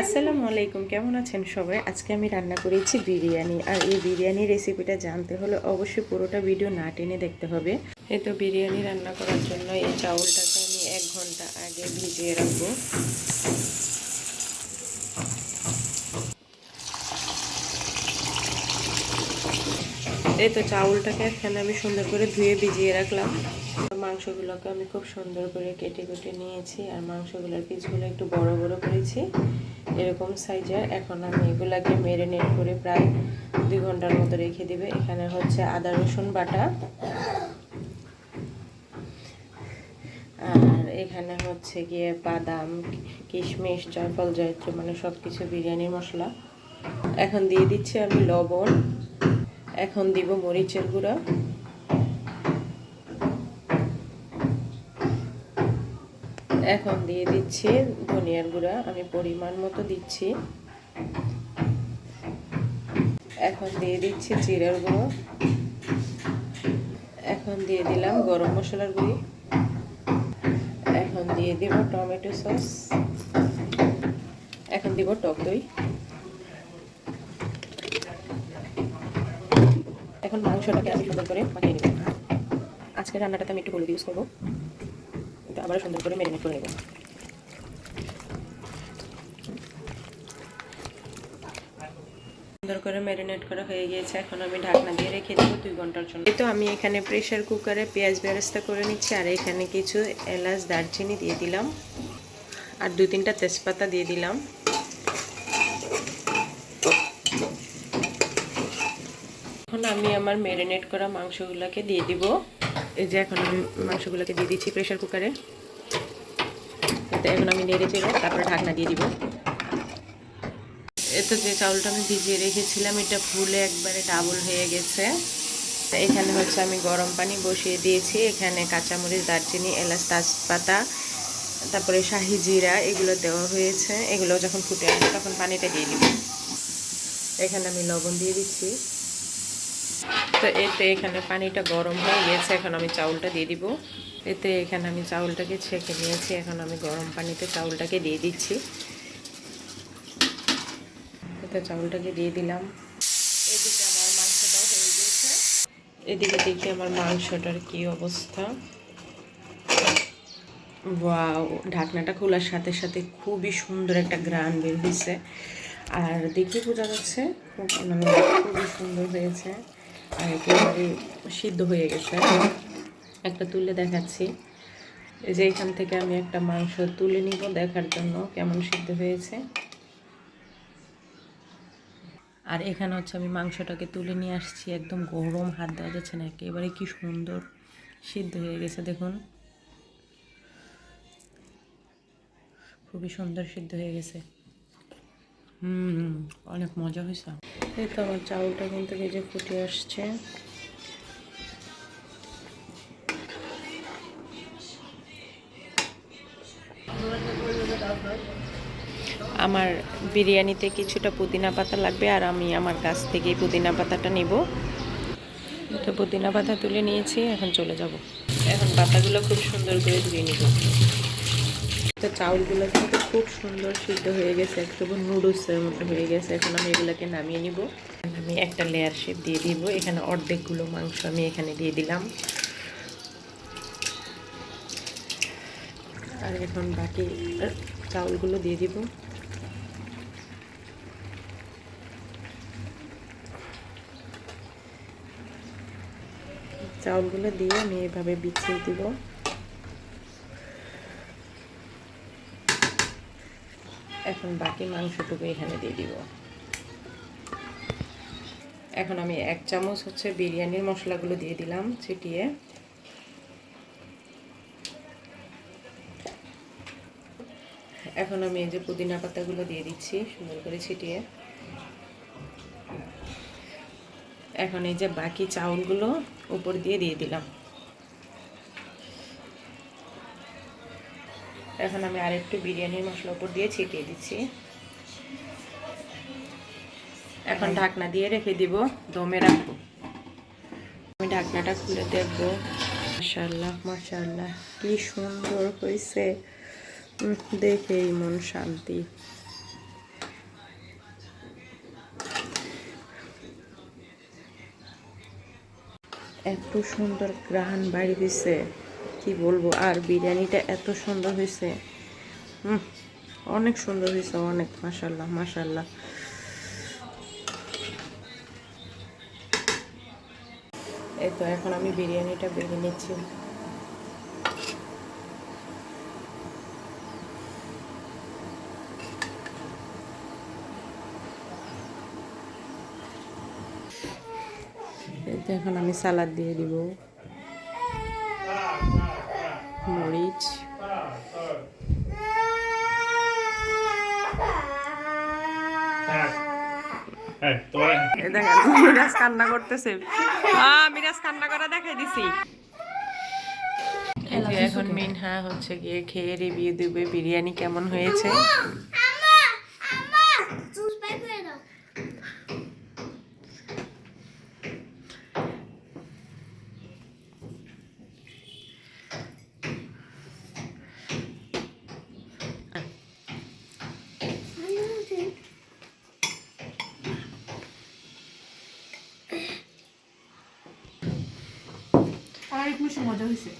আসসালামু আলাইকুম, কেমন আছেন সবাই? আজকে আমি রান্না করেছি বিরিয়ানি। আর এই বিরিয়ানি রেসিপিটা জানতে হলে অবশ্যই পুরোটা ভিডিও না টেনে দেখতে হবে। এই তো বিরিয়ানি রান্না করার জন্য এই চাউলটাকে আমি এক ঘণ্টা আগে ভিজিয়ে রাখব। এই তো চাউলটাকে এখানে আমি সুন্দর করে ধুয়ে ভিজিয়ে রাখলাম। মাংসগুলোকে আমি খুব সুন্দর করে কেটে কেটে নিয়েছি, আর মাংসগুলোর পিসগুলো একটু বড় বড় করেছি। এরকম সাইজের এখন আমি এগুলাকে মেরিনেট করে প্রায় দুই ঘণ্টার মতো রেখে দিবে। এখানে হচ্ছে আদা, রসুন বাটা। আর এখানে হচ্ছে গিয়ে বাদাম, কিশমিশ, জয়ফল, জয়ত্রী মানে সব কিছু বিরিয়ানির মশলা। এখন দিয়ে দিচ্ছি আমি লবণ। এখন দিব মরিচের গুঁড়া। এখন দিয়ে দিচ্ছি ধনিয়ার গুঁড়া, আমি পরিমাণ মতো দিচ্ছি। এখন দিয়ে দিচ্ছি জিরার গুঁড়ো। এখন দিয়ে দিলাম গরম মশলার গুঁড়ি। এখন দিয়ে দিব টমেটো সস। এখন দিব টক দই। এখন মাংসটাকে আমি সুন্দর করে মাখিয়ে নেব। আজকের রান্নাটাতে আমি একটু হলুদ ইউজ করব। আবার সুন্দর করে ম্যারিনেট করে নেব। সুন্দর করে ম্যারিনেট করা হয়ে গিয়েছে, এখন আমি ঢাকনা দিয়ে রেখে দেবো দুই ঘণ্টার জন্য। তো আমি এখানে প্রেশার কুকারে পেঁয়াজ বেরেস্তা করে নিচ্ছি, আর এখানে কিছু এলাচ দারচিনি দিয়ে দিলাম, আর দু তিনটা তেজপাতা দিয়ে দিলাম। এখন আমি আমার ম্যারিনেট করা মাংসগুলোকে দিয়ে দিব। এই যে এখন আমি মাংসগুলোকে দিয়ে দিচ্ছি প্রেশার কুকারে এখন আমি নেড়ে চেড়ে তারপরে ঢাকনা দিয়ে দিব। এতো যে চাউলটা আমি ভিজিয়ে রেখেছিলাম, এটা ফুলে একবারে ডাবল হয়ে গেছে। এখানে হচ্ছে আমি গরম পানি বসিয়ে দিয়েছি। এখানে কাঁচামরিচ, দারচিনি, এলাচ, তাজপাতা, তারপরে শাহি জিরা, এগুলো দেওয়া হয়েছে। এগুলো যখন ফুটে আসবে তখন পানিটা দিয়ে দিব। এখানে আমি লবণ দিয়ে দিচ্ছি। তো এতে এখানে পানিটা গরম হয়ে গেছে, এখন আমি চাউলটা দিয়ে দিব। এতে এখানে আমি চাউলটাকে ছেঁকে নিয়েছি, এখন আমি গরম পানিতে চাউলটাকে দিয়ে দিচ্ছি। এতে চাউলটাকে দিয়ে দিলাম। এদিকে আমার মাংসটাও হয়ে গিয়েছে। এদিকে দেখি আমার মাংসটার কি অবস্থা। ওয়াও, ঢাকনাটা খোলার সাথে সাথে খুবই সুন্দর একটা গ্রান বের হয়েছে আর দেখে বোঝা যাচ্ছে মানে খুবই সুন্দর হয়েছে। আর একেবারে সিদ্ধ হয়ে গেছে। একটা তুলে দেখাচ্ছি। যে এখান থেকে আমি একটা মাংস তুলে নিব দেখার জন্য কেমন সিদ্ধ হয়েছে। আর এখানে হচ্ছে আমি মাংসটাকে তুলে নিয়ে আসছি একদম গরম হাত দেওয়া যাচ্ছে না, একেবারে কি সুন্দর সিদ্ধ হয়ে গেছে দেখুন। খুবই সুন্দর সিদ্ধ হয়ে গেছে। হুম অনেক মজা হয়েছে। এই তো আমার চাউলটা কিন্তু ভেজে ফুটে আসছে। আমার বিরিয়ানিতে কিছুটা পুদিনা পাতা লাগবে আর আমি আমার কাছ থেকে পুদিনা পাতাটা নিব। তো পুদিনা পাতা তুলে নিয়েছি এখন চলে যাব। এখন পাতাগুলো খুব সুন্দর করে ধুয়ে নিব। তো চাউলগুলো কিন্তু খুব সুন্দর সিদ্ধ হয়ে গেছে একটু নুডলসের মতো হয়ে গেছে। এখন আমি এগুলোকে নামিয়ে নিব। আমি একটা লেয়ার শেপ দিয়ে দিব। এখানে অর্ধেকগুলো মাংস আমি এখানে দিয়ে দিলাম। আর এখন বাকি চাউলগুলো দিয়ে দিব। চাউলগুলো দিয়ে আমি এভাবে বিছিয়ে দিব। এখন বাকি মাংসটুকু এখানে দিয়ে দিব। এখন আমি এক চামচ হচ্ছে বিরিয়ানির মশলাগুলো দিয়ে দিলাম ছিটিয়ে। এখন আমি এই যে পুদিনা পাতাগুলো দিয়ে দিচ্ছি, সুন্দর করে ছিটিয়ে। এখন এই যে বাকি চাউলগুলো উপর দিয়ে দিয়ে দিলাম। এখন আমি আর একটু বিরিয়ানির মশলা উপর দিয়ে ছিটিয়ে দিচ্ছি। এখন ঢাকনা দিয়ে রেখে দিব, দমে রাখব। আমি ঢাকনাটা খুলে দেখব। মাসাল্লাহ মাসাল্লাহ কি সুন্দর হয়েছে। দেখেই মন শান্তি। এত সুন্দর গ্রাহান বাড়ি দিছে। কি বলব? আর বিরিয়ানিটা এত সুন্দর হয়েছে। অনেক সুন্দর হয়েছে, অনেক মাসাল্লাহ মাসাল্লাহ এই তো এখন আমি বিরিয়ানিটা বেড়ে নিচ্ছি। এখন আমি সালাদ দিয়ে দিব। মরিচ। হ্যাঁ তোমার এই দেখেন মিরাজ কান্না করতেছে। আ মিরাজ কান্না করা দেখাই দিছি। এই এখন মিনহা হচ্ছে গিয়ে খেয়ে রিভিউ দিবে বিরিয়ানি কেমন হয়েছে? অনেক একটু মজা হয়েছে